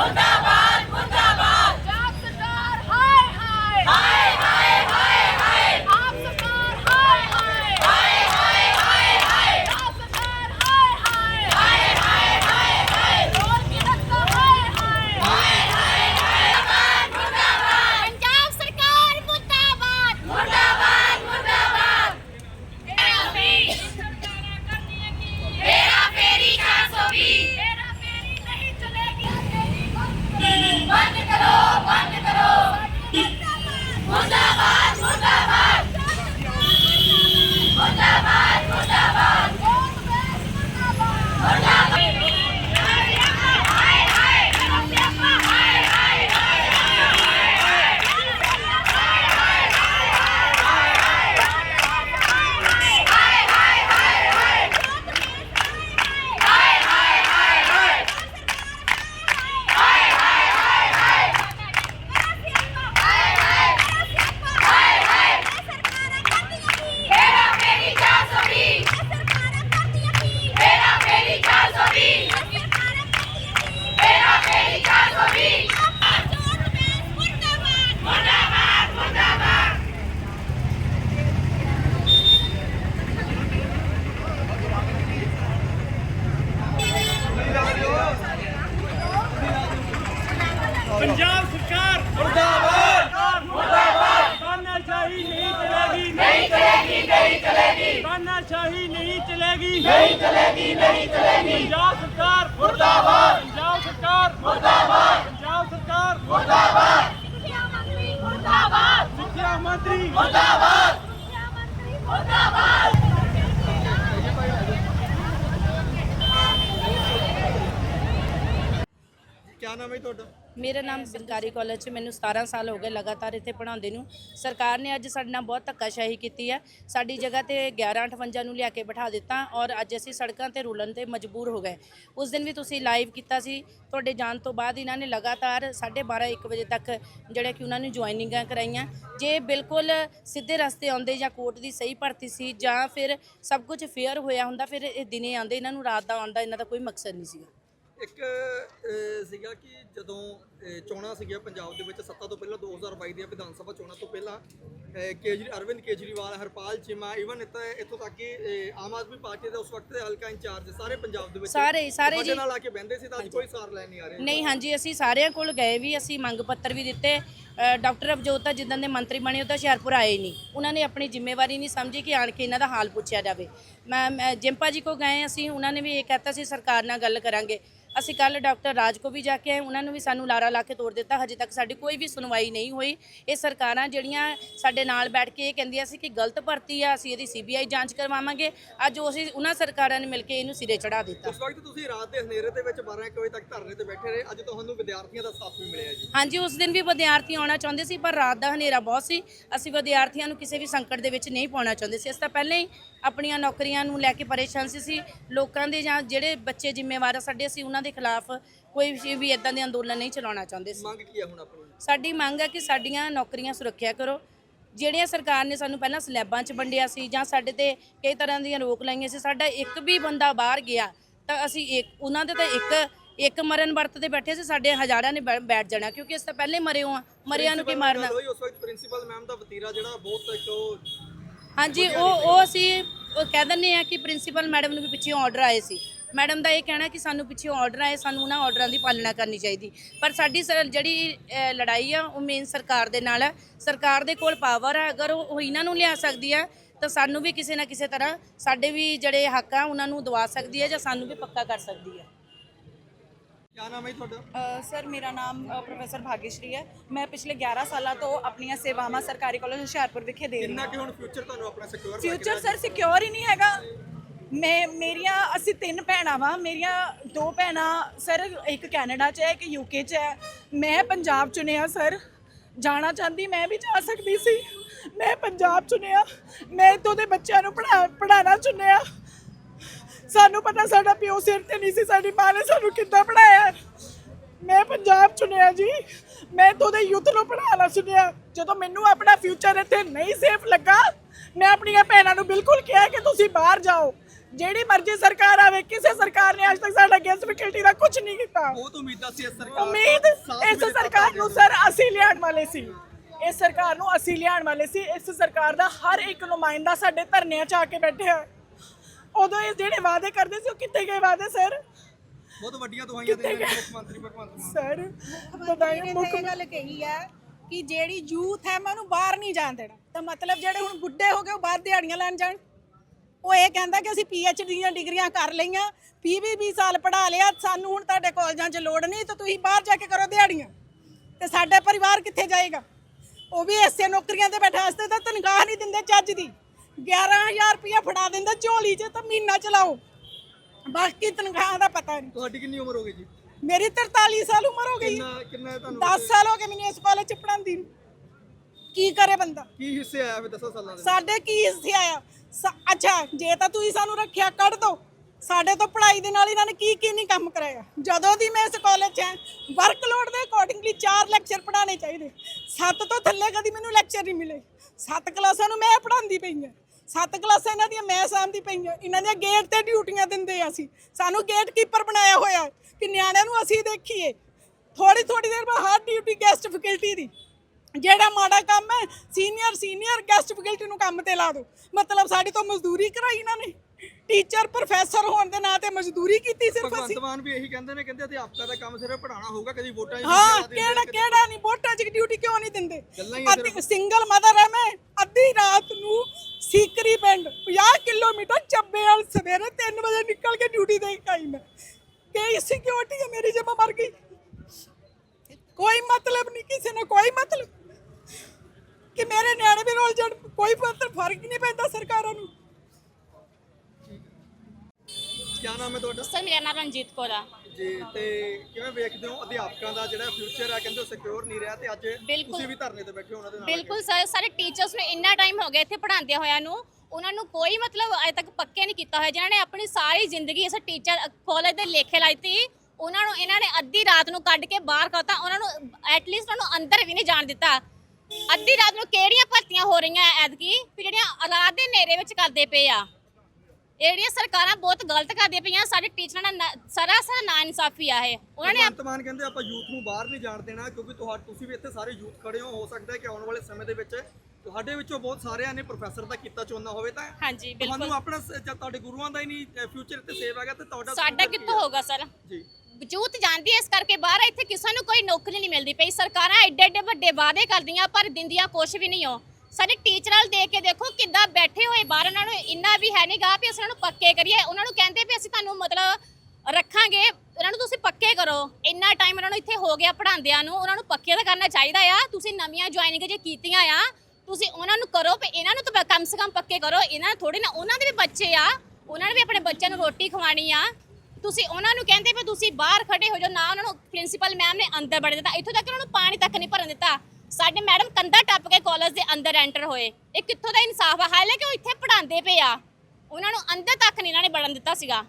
Onda! ਨਹੀਂ ਨਹੀਂ ਚਲੇਗੀ ਨਹੀਂ ਚਲੇਗੀ ਨਹੀਂ ਚਲੇਗੀ ਪੰਜਾਬ ਸਰਕਾਰ ਮੁਰਦਾਬਾਦ ਪੰਜਾਬ ਸਰਕਾਰ ਮੁਰਦਾਬਾਦ ਪੰਜਾਬ ਸਰਕਾਰ ਮੁਰਦਾਬਾਦ ਸਿੱਖਿਆ ਮੰਤਰੀ ਮੁਰਦਾਬਾਦ ਸਿੱਖਿਆ ਮੰਤਰੀ ਮੁਰਦਾਬਾਦ ਸਿੱਖਿਆ ਮੰਤਰੀ ਮੁਰਦਾਬਾਦ ਕੀ ਨਾਮ ਹੈ ਜੀ ਤੁਹਾਡਾ? ਮੇਰਾ ਨਾਮ ਸਰਕਾਰੀ ਕਾਲਜ 'ਚ, ਮੈਨੂੰ 17 ਸਾਲ ਹੋ ਗਏ ਲਗਾਤਾਰ ਇੱਥੇ ਪੜ੍ਹਾਉਂਦੇ ਨੂੰ। ਸਰਕਾਰ ਨੇ ਅੱਜ ਸਾਡੇ ਨਾਲ ਬਹੁਤ ਧੱਕਾਸ਼ਾਹੀ ਕੀਤੀ ਹੈ। ਸਾਡੀ ਜਗ੍ਹਾ ਤੇ 1158 ਨੂੰ ਲਿਆ ਕੇ ਬਿਠਾ ਦਿੱਤਾ ਔਰ ਅੱਜ ਅਸੀਂ ਸੜਕਾਂ ਤੇ ਰੁਲਣ ਤੇ ਮਜਬੂਰ ਹੋ ਗਏ। ਉਸ ਦਿਨ ਵੀ ਤੁਸੀਂ ਲਾਈਵ ਕੀਤਾ ਸੀ। ਤੁਹਾਡੇ ਜਾਣ ਤੋਂ ਬਾਅਦ ਇਹਨਾਂ ਨੇ ਲਗਾਤਾਰ 12:30 1 ਵਜੇ ਤੱਕ ਜਿਹੜਾ ਕਿ ਉਹਨਾਂ ਨੂੰ ਜੁਆਇਨਿੰਗਾਂ ਕਰਾਈਆਂ। ਜੇ ਬਿਲਕੁਲ ਸਿੱਧੇ ਰਸਤੇ ਆਉਂਦੇ ਜਾਂ ਕੋਰਟ ਦੀ ਸਹੀ ਭਰਤੀ ਸੀ ਜਾਂ ਫਿਰ ਸਭ ਕੁਝ ਫੇਅਰ ਹੋਇਆ ਹੁੰਦਾ, ਫਿਰ ਇਹ ਦਿਨੇ ਆਉਂਦੇ। ਇਹਨਾਂ ਨੂੰ ਰਾਤ ਦਾ ਆਉਣ ਦਾ ਇਹਨਾਂ ਦਾ ਕੋਈ ਮਕਸਦ ਨਹੀਂ ਸੀਗਾ। ਇੱਕ ਅਹ, ਸੀਗਾ ਕਿ ਜਦੋਂ ਅਹ, ਚੋਣਾਂ ਸੀਗੀਆਂ ਪੰਜਾਬ ਦੇ ਵਿੱਚ ਸੱਤਾ ਤੋਂ ਪਹਿਲਾਂ 2022 ਦੀਆਂ ਵਿਧਾਨ ਸਭਾ ਚੋਣਾਂ ਤੋਂ ਪਹਿਲਾਂ ਅਹ, ਕੇਜਰੀ ਅਰਵਿੰਦ ਕੇਜਰੀਵਾਲ ਹਰਪਾਲ ਚੀਮਾ ਇਵਨ ਇੱਥੋਂ ਤੱਕ ਕਿ ਅਹ, ਆਮ ਆਦਮੀ ਪਾਰਟੀ ਦੇ ਉਸ ਵਕਤ ਦੇ ਹਲਕਾ ਇੰਚਾਰਜ ਸਾਰੇ ਪੰਜਾਬ ਦੇ ਵਿੱਚ ਸਾਰੇ ਸਾਰੇ ਤੁਹਾਡੇ ਜੀ। ਨਾਲ ਆ ਕੇ ਬਹਿੰਦੇ ਸੀ ਤਾਂ ਅੱਜ ਕੋਈ ਸਾਰ ਲੈਣ ਨਹੀਂ ਆ ਰਿਹਾ। ਨਹੀਂ ਹਾਂਜੀ ਅਸੀਂ ਸਾਰਿਆਂ ਕੋਲ ਗਏ ਵੀ ਅਸੀਂ ਮੰਗ ਪੱਤਰ ਵੀ ਦਿੱਤੇ। ਅ, ਡਾਕਟਰ ਅਵਜੋਤ ਤਾਂ ਜਿੱਦਾਂ ਦੇ ਮੰਤਰੀ ਬਣੇ ਉਹ ਤਾਂ ਹੁਸ਼ਿਆਰਪੁਰ ਆਏ ਨਹੀਂ। ਉਹਨਾਂ ਨੇ ਆਪਣੀ ਜ਼ਿੰਮੇਵਾਰੀ ਨਹੀਂ ਸਮਝੀ ਕਿ ਆਣ ਕੇ ਇਹਨਾਂ ਦਾ ਹਾਲ ਪੁੱਛਿਆ ਜਾਵੇ। ਮੈਂ ਮੈਂ ਜਿੰਪਾ ਜੀ ਕੋ ਗਏ ਅਸੀਂ ਉਹਨਾਂ ਨੇ ਵੀ ਇਹ ਕਹਿਤਾ ਸੀ ਸਰਕਾਰ ਨਾਲ ਗੱਲ ਕਰਾਂਗੇ। ਅਸੀਂ ਕੱਲ ਡਾਕਟਰ ਰਾਜ ਕੋ ਵੀ ਜਾ ਕੇ ਆਏ ਉਹਨਾਂ ਨੂੰ ਵੀ ਸਾਨੂੰ ਲਾਰਾ ਲਾ ਕੇ ਤੋੜ ਦਿੱਤਾ। ਹਜੇ ਤੱਕ ਸਾਡੀ ਕੋਈ ਵੀ ਸੁਣਵਾਈ ਨਹੀਂ ਹੋਈ। ਇਹ ਸਰਕਾਰਾਂ ਜਿਹੜੀਆਂ ਸਾਡੇ ਨਾਲ ਬੈਠ ਕੇ ਇਹ ਕਹਿੰਦੀਆਂ ਸੀ ਕਿ ਗਲਤ ਭਰਤੀ ਆ ਅਸੀਂ ਇਹਦੀ ਸੀਬੀਆਈ ਜਾਂਚ ਕਰਵਾਵਾਂਗੇ। ਅੱਜ ਉਹ ਅਸੀਂ ਉਹਨਾਂ ਸਰਕਾਰਾਂ ਨੇ ਮਿਲ ਕੇ ਇਹਨੂੰ ਸਿਰੇ ਚੜਾ ਦਿੱਤਾ। ਉਸ ਵਕਤ ਤੁਸੀਂ ਰਾਤ ਦੇ ਹਨੇਰੇ ਦੇ ਵਿੱਚ 12 1 ਵਜੇ ਤੱਕ ਧਰਨੇ ਤੇ ਬੈਠੇ ਰਹੇ। ਅੱਜ ਤੁਹਾਨੂੰ ਵਿਦਿਆਰਥੀਆਂ ਦਾ ਸਾਥ ਵੀ ਮਿਲਿਆ ਜੀ। ਹਾਂਜੀ ਉਸ ਦਿਨ ਵੀ ਵਿਦਿਆਰਥੀ ਆਉਣਾ ਚਾਹੁੰਦੇ ਸੀ ਪਰ ਰਾਤ ਦਾ ਹਨੇਰਾ ਬਹੁਤ ਸੀ। ਅਸੀਂ ਵਿਦਿਆਰਥੀਆਂ ਨੂੰ ਕਿਸੇ ਵੀ ਸੰਕਟ ਦੇ ਵਿੱਚ ਨਹੀਂ ਪਾਉਣਾ ਚਾਹੁੰਦੇ ਸੀ। ਅਸੀਂ ਤਾਂ ਪਹਿਲਾਂ ਹੀ ਆਪਣੀਆਂ ਨੌਕਰੀਆਂ ਨੂੰ ਲੈ ਕੇ ਪਰੇਸ਼ਾਨ ਸੀ ਲੋਕਾਂ ਦੇ ਜਾਂ ਜਿਹੜੇ ਬੱਚੇ ਜ਼ਿੰਮੇਵਾਰ ਸਾਡੇ ਅਸੀਂ ਉਹਨਾਂ ਦੇ ਖਿਲਾਫ ਕੋਈ ਵੀ- ਇਦਾਂ ਦੇ ਅੰਦੋਲਨ ਨਹੀਂ ਚਲਾਉਣਾ ਚਾਹੁੰਦੇ ਸੀ। ਮੰਗ ਕੀ ਹੈ ਹੁਣ ਆਪਣੀ ਸਾਡੀ ਮੰਗ ਹੈ ਕਿ ਸਾਡੀਆਂ ਨੌਕਰੀਆਂ ਸੁਰੱਖਿਆ ਕਰੋ। ਜਿਹੜੀਆਂ ਸਰਕਾਰ ਨੇ ਸਾਨੂੰ ਪਹਿਲਾਂ ਸਲੈਬਾਂ 'ਚ ਵੰਡਿਆ ਸੀ ਜਾਂ ਸਾਡੇ ਤੇ ਕਈ ਤਰ੍ਹਾਂ ਦੀਆਂ ਰੋਕ ਲਾਈਆਂ ਸੀ ਸਾਡਾ ਇੱਕ ਵੀ ਬੰਦਾ ਬਾਹਰ ਗਿਆ ਤਾਂ ਅਸੀਂ ਇੱਕ ਉਹਨਾਂ ਦੇ ਤਾਂ ਇੱਕ ਇੱਕ ਮਰਨ ਵਰਤ ਤੇ ਬੈਠੇ ਸੀ ਸਾਡੇ ਹਜ਼ਾਰਾਂ ਨੇ ਬੈ- ਬੈਠ ਜਾਣਾ ਕਿਉਂਕਿ ਅਸੀਂ ਤਾਂ ਪਹਿਲੇ ਮਰੇ ਹਾਂ ਮਰਿਆਂ ਨੂੰ ਕੀ Principal ਮਾਰਨਾ? ਗੱਲ ਹੋਈ, ਉਸ ਵਕਤ ਪ੍ਰਿੰਸੀਪਲ ਮੈਮ ਦਾ ਵਤੀਰਾ ਜਿਹੜਾ ਬਹੁਤ ਇੱਕ ਉਹ ਹਾਂਜੀ ਉਹ ਉਹ ਅਸੀਂ ਉਹ ਕਹਿ ਦਿੰਦੇ ਆ ਕਿ ਪ੍ਰਿੰਸੀਪਲ ਮੈਡਮ ਨੂੰ ਵੀ ਪਿੱਛੇ ਆਰਡਰ ਆਏ ਸੀ। ਮੈਡਮ ਦਾ ਇਹ ਕਹਿਣਾ ਕਿ ਸਾਨੂੰ ਪਿੱਛੇ ਆਰਡਰ ਆਏ ਸਾਨੂੰ ਉਹਨਾਂ ਆਰਡਰਾਂ ਦੀ ਪਾਲਣਾ ਕਰਨੀ ਚਾਹੀਦੀ। ਪਰ ਸਾਡੀ ਸਰ- ਜਿਹੜੀ ਅਹ, ਲੜਾਈ ਆ ਉਹ ਮੇਨ ਸਰਕਾਰ ਦੇ ਨਾਲ ਹੈ ਸਰਕਾਰ ਦੇ ਕੋਲ ਪਾਵਰ ਹੈ ਅਗਰ ਉਹ ਉਹ ਇਹਨਾਂ ਨੂੰ ਲਿਆ ਸਕਦੀ ਹੈ ਤਾਂ ਸਾਨੂੰ ਵੀ ਕਿਸੇ ਨਾ ਕਿਸੇ ਤਰ੍ਹਾਂ ਸਾਡੇ ਵੀ ਜਿਹੜੇ ਹੱਕ ਆ ਉਹਨਾਂ ਨੂੰ ਦਵਾ ਸਕਦੀ ਹੈ ਜਾਂ ਸਾਨੂੰ ਵੀ ਪੱਕਾ ਕਰ ਸਕਦੀ ਹੈ ਕੀ ਨਾਮ ਹੈ ਜੀ ਤੁਹਾਡਾ? ਅ, ਸਰ ਮੇਰਾ ਨਾਮ ਅ, ਪ੍ਰੋਫੈਸਰ ਭਾਗਿਸ਼ਰੀ ਹੈ। ਮੈਂ ਪਿਛਲੇ 11 ਸਾਲਾਂ ਤੋਂ ਆਪਣੀਆਂ ਸੇਵਾਵਾਂ ਸਰਕਾਰੀ ਕਾਲਜ ਹੁਸ਼ਿਆਰਪੁਰ ਵਿਖੇ ਦੇ ਰਹੀ ਕਿੰਨਾ ਹਾਂ। ਕਿ ਹੁਣ ਫਿਊਚਰ ਤੁਹਾਨੂੰ ਆਪਣਾ ਸਿਕਿਉਰ ਫਿਊਚਰ ਸਰ ਸਿਕਿਉਰ ਹੀ ਨਹੀਂ ਹੈਗਾ। ਮੈਂ, ਮੇਰੀਆਂ, ਅਸੀਂ ਤਿੰਨ ਭੈਣਾਂ ਵਾਂ। ਮੇਰੀਆਂ ਦੋ ਭੈਣਾਂ, ਸਰ, ਇੱਕ ਕੈਨੇਡਾ 'ਚ ਹੈ, ਇੱਕ ਯੂਕੇ 'ਚ ਹੈ। ਮੈਂ ਪੰਜਾਬ ਚੁਣਿਆ, ਸਰ। ਜਾਣਾ ਚਾਹੁੰਦੀ, ਮੈਂ ਵੀ ਜਾ ਸਕਦੀ ਸੀ। ਮੈਂ ਪੰਜਾਬ ਚੁਣਿਆ। ਮੈਂ ਇੱਥੋਂ ਦੇ ਬੱਚਿਆਂ ਨੂੰ ਪੜ੍ਹਾ, ਪੜ੍ਹਾਉਣਾ ਚੁਣਿਆ। ਸਾਨੂੰ ਪਤਾ ਸਾਡਾ ਪਿਓ ਸਿਰ ਤੇ ਨਹੀਂ ਸੀ, ਸਾਡੀ ਮਾਂ ਨੇ ਸਾਨੂੰ ਕਿੱਦਾਂ ਪੜਾਇਆ ਮੈਂ ਪੰਜਾਬ ਚੁਣਿਆ ਜੀ। ਮੈਂ ਇੱਥੋਂ ਦੇ ਯੂਥ ਨੂੰ ਪੜਾਉਣਾ ਚੁਣਿਆ। ਜਦੋਂ ਮੈਨੂੰ ਆਪਣਾ ਫਿਊਚਰ ਇੱਥੇ ਨਹੀਂ ਸੇਫ ਲੱਗਾ, ਮੈਂ ਆਪਣੀਆਂ ਭੈਣਾਂ ਨੂੰ ਬਿਲਕੁਲ ਕਿਹਾ ਕਿ ਤੁਸੀਂ ਬਾਹਰ ਜਾਓ। ਜਿਹੜੀ ਮਰਜ਼ੀ ਸਰਕਾਰ ਆਵੇ ਕਿਸੇ ਸਰਕਾਰ ਨੇ ਅੱਜ ਤੱਕ ਸਾਡਾ ਗੈਸ ਫੈਕਲਟੀ ਦਾ ਕੁਝ ਨਹੀਂ ਕੀਤਾ। ਬਹੁਤ ਉਮੀਦਾਂ ਸੀ ਇਸ ਸਰਕਾਰ ਉਮੀਦ ਇਸ ਸਰਕਾਰ ਨੂੰ ਸਰ ਅਸੀਂ ਲਿਆਉਣ ਵਾਲੇ ਸੀ। ਇਸ ਸਰਕਾਰ ਨੂੰ ਅਸੀਂ ਲਿਆਉਣ ਵਾਲੇ ਸੀ। ਇਸ ਸਰਕਾਰ ਦਾ ਹਰ ਇੱਕ ਨੁਮਾਇੰਦਾ ਸਾਡੇ ਧਰਨਿਆਂ 'ਚ ਆ ਕੇ ਬੈਠਿਆ ਉਦੋਂ ਇਹ ਜਿਹੜੇ ਵਾਅਦੇ ਕਰਦੇ ਸੀ ਉਹ ਕਿੱਥੇ ਗਏ ਵਾਅਦੇ ਸਰ? ਬਹੁਤ ਵੱਡੀਆਂ ਦਵਾਈਆਂ ਦੇ ਰਹੇ ਨੇ ਮੁੱਖ ਮੰਤਰੀ ਭਗਵੰਤ ਮਾਨ। ਸਰ ਬਤਾਈਏ ਨੇ ਮੁੱਖ ਇਹ ਗੱਲ ਕਹੀ ਹੈ ਕਿ ਜਿਹੜੀ ਯੂਥ ਹੈ ਮੈਂ ਉਹਨੂੰ ਬਾਹਰ ਨਹੀਂ ਜਾਣ ਦੇਣਾ। ਤਾਂ ਮਤਲਬ ਜਿਹੜੇ ਹੁਣ ਬੁੱਢੇ ਹੋ ਗਏ ਉਹ ਬਾਹਰ ਦਿਹਾੜੀਆਂ ਲੈਣ ਜਾਣ। ਉਹ ਇਹ ਕਹਿੰਦਾ ਕਿ ਅਸੀਂ ਡੀ ਦੀਆਂ ਡਿਗਰੀਆਂ ਕਰ ਲਈਆਂ 20 20 ਸਾਲ ਪੜ੍ਹਾ ਲਿਆ ਸਾਨੂੰ ਹੁਣ ਤੁਹਾਡੇ ਕਾਲਜਾਂ 'ਚ ਲੋੜ ਨਹੀਂ ਤਾਂ ਤੁਸੀਂ ਬਾਹਰ ਜਾ ਕੇ ਕਰੋ ਦਿਹਾੜੀਆਂ। ਤੇ ਸਾਡਾ ਪਰਿਵਾਰ ਕਿੱਥੇ ਜਾਏਗਾ? ਉਹ ਵੀ ਐਸੇ ਨੌਕਰੀਆਂ ਤੇ ਬੈਠਾ ਵਾਸਤੇ ਤਾਂ ਤਨਖਾਹ ਨਹੀਂ ਦਿੰਦੇ ਚੱਜ ਦੀ। 11000 ਰੁਪਇਆ ਫੜਾ ਦਿੰਦੇ ਝੋਲੀ 'ਚ ਤਾਂ ਮਹੀਨਾ ਚਲਾਓ। ਬਾਕੀ ਤਨਖਾਹ ਦਾ ਪਤਾ ਨਹੀਂ। ਤੁਹਾਡੀ ਕਿੰਨੀ ਉਮਰ ਹੋ ਗਈ ਜੀ? ਮੇਰੀ 43 ਸਾਲ ਉਮਰ ਹੋ ਗਈ। ਕਿੰਨਾ ਕਿੰਨਾ ਤੁਹਾਨੂੰ 10 ਸਾਲ ਹੋ ਗਏ ਮੈਨੂੰ ਇਸ ਕਾਲਜ ਚ ਪੜਾਉਂਦੀ ਨੂੰ। ਕੀ ਕਰੇ ਬੰਦਾ? ਕੀ ਹਿੱਸੇ ਆਇਆ ਫਿਰ 10 ਸਾਲਾਂ ਦੇ ਸਾਡੇ ਕੀ ਹਿੱਸੇ ਆਇਆ? ਸ- ਅੱਛਾ ਜੇ ਤਾਂ ਤੁਸੀਂ ਸਾਨੂੰ ਰੱਖਿਆ ਕੱਢ ਦੋ। ਸਾਡੇ ਤੋਂ ਪੜ੍ਹਾਈ ਦੇ ਨਾਲ ਇਹਨਾਂ ਨੇ ਕੀ ਕੀ ਨਹੀਂ ਕੰਮ ਕਰਾਇਆ? ਜਦੋਂ ਦੀ ਮੈਂ ਇਸ ਕਾਲਜ 'ਚ ਵਰਕਲੋਡ ਦੇ ਅਕੋਰਡਿੰਗਲੀ 4 ਲੈਕਚਰ ਪੜਾਉਣੇ ਚਾਹੀਦੇ। ਸੱਤ ਤੋਂ ਥੱਲੇ ਕਦੀ ਮੈਨੂੰ ਲੈਕਚਰ ਨਹੀਂ ਮਿਲੇ। ਸੱਤ ਕਲਾਸਾਂ ਨੂੰ ਮੈਂ ਪੜਾਉਂਦੀ ਪਈ ਹਾਂ। ਸੱਤ ਕਲਾਸਾਂ ਇਹਨਾਂ ਦੀਆਂ ਮੈਂ ਸਾਂਭਦੀ ਪਈ ਹਾਂ। ਇਹਨਾਂ ਦੀਆਂ ਗੇਟ ਤੇ ਡਿਊਟੀਆਂ ਦਿੰਦੇ ਆ ਅਸੀਂ। ਸਾਨੂੰ ਗੇਟ ਕੀਪਰ ਬਣਾਇਆ ਹੋਇਆ ਹੈ ਕਿ ਨਿਆਣਿਆਂ ਨੂੰ ਅਸੀਂ ਦੇਖੀਏ। ਥੋੜੀ ਥੋੜੀ ਦੇਰ ਬਾਅਦ ਹਰ ਡਿਊਟੀ ਗੈਸਟ ਫੈਕਲਟੀ ਦੀ। ਜਿਹੜਾ ਮਾੜਾ ਕੰਮ ਹੈ ਸੀਨੀਅਰ ਸੀਨੀਅਰ ਗੈਸਟ ਫੈਕਲਟੀ ਨੂੰ ਕੰਮ ਤੇ ਲਾ ਦਿਓ। ਮਤਲਬ ਸਾਡੀ ਤੋਂ ਮਜ਼ਦੂਰੀ ਕਰਾਈ ਇਹਨਾਂ ਨੇ। ਟੀਚਰ ਪ੍ਰੋਫੈਸਰ ਹੋਣ ਦੇ ਨਾਂ ਤੇ ਮਜ਼ਦੂਰੀ ਕੀਤੀ ਸਿਰਫ ਭਗਵੰਤ ਅਸੀਂ। ਮਾਨ ਵੀ ਇਹੀ ਕਹਿੰਦੇ ਨੇ ਕਹਿੰਦੇ ਅਧਿਆਪਕਾਂ ਦਾ ਕੰਮ ਸਿਰਫ ਪੜਾਉਣਾ ਹੋਊਗਾ ਕਦੀ ਵੋਟਾਂ ਹੀ ਹਾਂ ਕਿਹੜਾ ਕਿਹੜਾ ਨਹੀਂ ਵੋਟਾਂ 'ਚ ਡਿਊਟੀ ਕਿਉਂ ਨਹੀਂ ਦਿੰਦੇ? ਗੱਲਾਂ ਹੀ ਆ ਅੱਧੀ ਸਿੰਗਲ ਮਦਰ ਹੈ ਮੈਂ ਅੱਧੀ ਰਾਤ ਨੂੰ ਸੀਕਰੀ ਪਿੰਡ 50 ਕਿਲੋਮੀਟਰ ਚੱਬੇ ਵਾਲ ਸਵੇਰੇ 3 ਵਜੇ ਨਿਕਲ ਕੇ ਡਿਊਟੀ ਦੇ ਕੇ ਆਈ ਮੈਂ। ਕਿ ਸਿਕਿਉਰਿਟੀ ਹੈ ਮੇਰੀ ਜੇ ਮੈਂ ਮਰ ਗਈ। ਕੋਈ ਮਤਲਬ ਨਹੀਂ ਕਿਸੇ ਨੇ ਕੋਈ ਮਤਲਬ ਕਿ ਮੇਰੇ ਨਿਆਣੇ ਵੀ ਰੋਲ ਜਾਣ ਕੋਈ ਫ਼ਰਕ ਨਹੀਂ ਪੈਂਦਾ ਸਰਕਾਰਾਂ ਨੂੰ। ਕੀ ਨਾਮ ਹੈ ਤੁਹਾਡਾ? ਸਰ ਮੇਰਾ ਨਾਮ ਰਣਜੀਤ ਕੌਰ ਆ। ਜੀ ਤੇ ਕਿਵੇਂ ਵੇਖਦੇ ਹੋ ਅਧਿਆਪਕਾਂ ਦਾ ਜਿਹੜਾ ਫਿਊਚਰ ਹੈ ਕਹਿੰਦੇ ਸਿਕਿਉਰ ਨਹੀਂ ਰਿਹਾ ਤੇ ਅੱਜ ਬਿਲਕੁਲ। ਤੁਸੀਂ ਵੀ ਧਰਨੇ ਤੇ ਬੈਠੇ ਹੋ ਉਹਨਾਂ ਦੇ ਨਾਲ ਬਿਲਕੁਲ ਸਰ ਸਾਰੇ ਟੀਚਰਸ ਨੂੰ ਇੰਨਾ ਟਾਈਮ ਹੋ ਗਿਆ ਇੱਥੇ ਪੜ੍ਹਾਉਂਦੇ ਹੋਇਆਂ ਨੂੰ। ਉਹਨਾਂ ਨੂੰ ਕੋਈ ਮਤਲਬ ਅਜੇ ਤੱਕ ਪੱਕੇ ਨਹੀਂ ਕੀਤਾ ਹੋਇਆ। ਜਿਨ੍ਹਾਂ ਨੇ ਆਪਣੀ ਸਾਰੀ ਜ਼ਿੰਦਗੀ ਇਸ ਟੀਚਰ ਕਾਲਜ ਦੇ ਲੇਖੇ ਲਾਈ ਤੀ ਉਹਨਾਂ ਨੂੰ ਇਹਨਾਂ ਨੇ ਅੱਧੀ ਰਾਤ ਨੂੰ ਕੱਢ ਕੇ ਬਾਹਰ ਕਰਤਾ ਉਹਨਾਂ ਨੂੰ ਐਟਲੀਸਟ ਉਹਨਾਂ ਨੂੰ ਅੰਦਰ ਵੀ ਨਹੀਂ ਜਾਣ ਦਿੱਤਾ। ਅੱਧੀ ਰਾਤ ਨੂੰ ਕਿਹੜੀਆਂ ਭਰਤੀਆਂ ਹੋ ਰਹੀਆਂ ਐਤਕੀ? ਵੀ ਜਿਹੜੀਆਂ ਰਾਤ ਦੇ ਹਨੇਰੇ ਵਿੱਚ ਕਰਦੇ ਪਏ ਆ। ਇਹ ਜਿਹੜੀਆਂ ਸਰਕਾਰਾਂ ਬਹੁਤ ਗਲਤ ਕਰਦੀਆਂ ਪਈਆਂ, ਸਾਡੇ ਟੀਚਰਾਂ ਨਾਲ ਨਾ- ਸਰਾਸਰ ਨਾ ਇਨਸਾਫੀ ਆ ਇਹ। ਉਹਨਾਂ ਨੇ ਭਗਵੰਤ ਮਾਨ ਕਹਿੰਦੇ ਆਪਾਂ ਯੂਥ ਨੂੰ ਬਾਹਰ ਨਹੀਂ ਜਾਣ ਦੇਣਾ, ਕਿਉਂਕਿ ਤੁਹਾਡੇ, ਤੁਸੀਂ ਵੀ ਇੱਥੇ ਸਾਰੇ ਯੂਥ ਖੜੇ ਹੋ ਹੋ ਸਕਦਾ ਹੈ ਕਿ ਆਉਣ ਵਾਲੇ ਸਮੇਂ ਦੇ ਵਿੱਚ ਤੁਹਾਡੇ ਵਿੱਚੋਂ ਬਹੁਤ ਸਾਰਿਆਂ ਨੇ ਪ੍ਰੋਫੈਸਰ ਦਾ ਕੀਤਾ ਚੁਣਨਾ ਹੋਵੇ ਤਾਂ ਹਾਂਜੀ ਤੁਹਾਨੂੰ ਬਿਲਕੁਲ ਆਪਣਾ ਸ- ਜਦ ਤੁਹਾਡੇ ਗੁਰੂਆਂ ਦਾ ਹੀ ਨਹੀਂ ਫਿਊਚਰ ਤੇ ਸੇਵ ਹੈਗਾ ਤੇ ਤੁਹਾਡਾ ਸਾਡਾ future ਕੀ ਕਿੱਥੋਂ ਹੈ? ਹੋਗਾ ਸਰ? ਜੀ। ਜੂਤ ਜਾਂਦੀ ਹੈ ਇਸ ਕਰਕੇ ਬਾਹਰ ਇੱਥੇ ਕਿਸੇ ਨੂੰ ਕੋਈ ਨੌਕਰੀ ਨਹੀਂ ਮਿਲਦੀ ਪਈ। ਸਰਕਾਰਾਂ ਐਡੇ ਐਡੇ ਵੱਡੇ ਵਾਅਦੇ ਕਰਦੀਆਂ ਪਰ ਦਿੰਦੀਆਂ ਕੁਛ ਵੀ ਨਹੀਂ ਹੋ ਸਾਡੇ ਟੀਚਰਾਂ ਨੂੰ ਦੇਖ ਕੇ ਦੇਖੋ ਕਿੱਦਾਂ ਬੈਠੇ ਹੋਏ ਬਾਹਰ ਉਹਨਾਂ ਨੂੰ ਇੰਨਾ ਵੀ ਹੈ ਨਹੀਂਗਾ ਵੀ ਅਸੀਂ ਉਹਨਾਂ ਨੂੰ ਪੱਕੇ ਕਰੀਏ। ਉਹਨਾਂ ਨੂੰ ਕਹਿੰਦੇ ਵੀ ਅਸੀਂ ਤੁਹਾਨੂੰ ਮਤਲਬ ਰੱਖਾਂਗੇ। ਉਹਨਾਂ ਨੂੰ ਤੁਸੀਂ ਪੱਕੇ ਕਰੋ। ਇੰਨਾ ਟਾਈਮ ਉਹਨਾਂ ਨੂੰ ਇੱਥੇ ਹੋ ਗਿਆ ਪੜ੍ਹਾਉਂਦਿਆਂ ਨੂੰ। ਉਹਨਾਂ ਨੂੰ ਪੱਕੇ ਤਾਂ ਕਰਨਾ ਚਾਹੀਦਾ ਆ। ਤੁਸੀਂ ਨਵੀਆਂ ਜੁਆਇਨਿੰਗ ਜੇ ਕੀਤੀਆਂ ਆ ਤੁਸੀਂ ਉਹਨਾਂ ਨੂੰ ਕਰੋ ਵੀ ਇਹਨਾਂ ਨੂੰ ਤਾਂ ਕਮ ਸੇ ਕਮ ਪੱਕੇ ਕਰੋ। ਇਹਨਾਂ ਥੋੜੀ ਨਾ, ਉਹਨਾਂ ਦੇ ਵੀ ਬੱਚੇ ਆ। ਉਹਨਾਂ ਨੇ ਵੀ ਆਪਣੇ ਬੱਚਿਆਂ ਨੂੰ ਰੋਟੀ ਖਵਾਣੀ ਆ। ਤੁਸੀਂ ਉਹਨਾਂ ਨੂੰ ਕਹਿੰਦੇ ਵੀ ਤੁਸੀਂ ਬਾਹਰ ਖੜੇ ਹੋ ਜਾਓ, ਨਾ ਉਹਨਾਂ ਨੂੰ ਪ੍ਰਿੰਸੀਪਲ ਮੈਮ ਨੇ ਅੰਦਰ ਵੜ ਦਿੱਤਾ। ਇੱਥੋਂ ਤੱਕ ਉਹਨਾਂ ਨੂੰ ਪਾਣੀ ਤੱਕ ਨਹੀਂ ਭਰਨ ਦਿੱਤਾ। ਸਾਡੇ ਮੈਡਮ ਕੰਧਾ ਟੱਪ ਕੇ ਕਾਲਜ ਦੇ ਅੰਦਰ ਐਂਟਰ ਹੋਏ। ਇਹ ਕਿੱਥੋਂ ਦਾ ਇਨਸਾਫ ਆ? ਹਾਲਾਂਕਿ ਉਹ ਇੱਥੇ ਪੜ੍ਹਾਉਂਦੇ ਪਏ ਆ? ਉਹਨਾਂ ਨੂੰ ਅੰਦਰ ਤੱਕ ਨਹੀਂ ਇਹਨਾਂ ਨੇ ਵੜਨ ਦਿੱਤਾ ਸੀਗਾ।